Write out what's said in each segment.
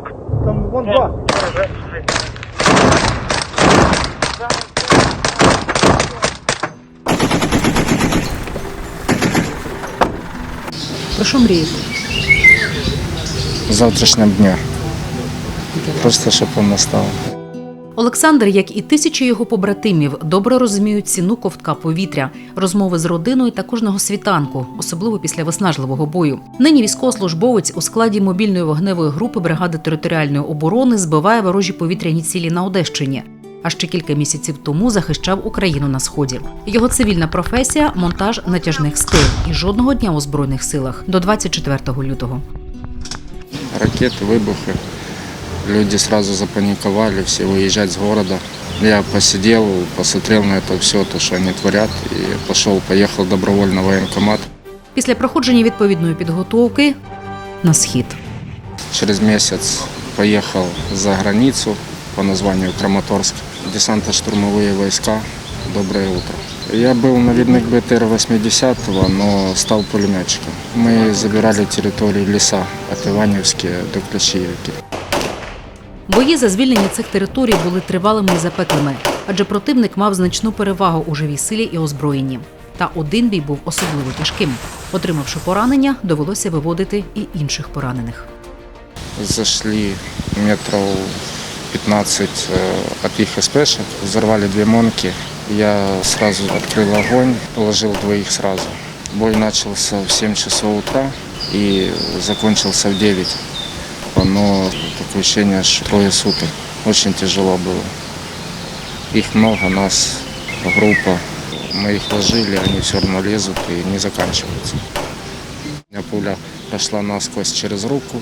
Там вон два. Про що мрієте? завтрашнього дня. Просто щоб він настав. Олександр, як і тисячі його побратимів, добре розуміють ціну ковтка повітря, розмови з родиною та кожного світанку, особливо після виснажливого бою. Нині військовослужбовець у складі мобільної вогневої групи бригади територіальної оборони збиває ворожі повітряні цілі на Одещині. А ще кілька місяців тому захищав Україну на сході. Його цивільна професія монтаж натяжних стил і жодного дня у збройних силах до 24 лютого. Ракети, вибухи. Люди сразу запаниковали, все выезжать с города. Я посидел, посмотрел на это все, то, что они творят, и пошел, поехал добровольно в военкомат. Після проходження відповідної підготовки на схід. Через месяц поехал за границу по названию Краматорск. Десантно-штурмовые войска. Доброе утро. Я был наведник БТР-80, но стал пулеметчиком. Мы забирали территорию леса от Иваневски до Клещеевки. Бої за звільнення цих територій були тривалими і запеклими, адже противник мав значну перевагу у живій силі і озброєнні. Та один бій був особливо тяжким. Отримавши поранення, довелося виводити і інших поранених. Зашли метров 15 э, от их СПшек, взорвали две монки. Я сразу открыл огонь, положил двоих сразу. Бой начался в 7 часов утра и закончился в 9 Но такое ощущение, что трое суток. Очень тяжело было. Их много, нас группа. Мы их ложили, они все равно лезут и не заканчиваются. У меня пуля прошла насквозь через руку,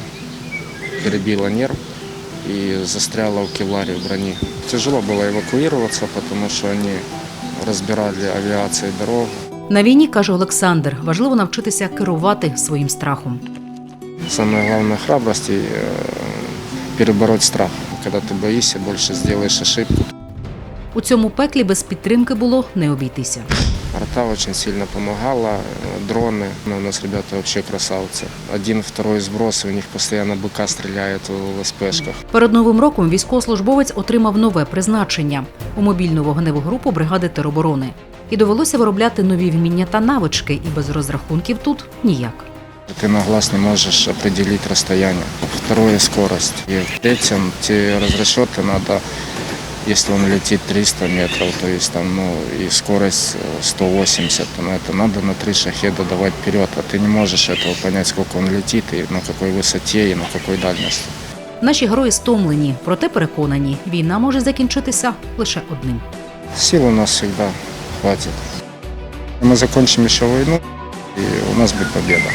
перебила нерв и застряла в кевларе в брони. Тяжело было эвакуироваться, потому что они разбирали авиацией дорогу. На війні каже Олександр, важливо навчитися керувати своїм страхом. Самое главное храбрость и э, перебороть страх. Когда ты боишься, больше сделаешь ошибку. У цьому пеклі без підтримки було не обійтися. Арта очень сильно помогала, э, дроны. Ну, у нас ребята вообще красавцы. Один, второй сброс, и у них постоянно быка стреляет в СПшках. Перед новим роком військовослужбовець отримав нове призначення у мобільну вогневу групу бригади тероборони. І довелося виробляти нові вміння та навички, і без розрахунків тут ніяк. Ты на глаз не можешь определить расстояние. Второе – скорость. И в третьем те разрасчеты надо, если он летит 300 метров, то есть там, ну, и скорость э, 180, ну, это надо на три шахеда давать вперед, а ты не можешь этого понять, сколько он летит, и на какой высоте, и на какой дальности. Наші герої стомлені, проте переконані, війна може закінчитися лише одним. Сил у нас всегда хватит. Мы закончим еще войну, и у нас будет победа.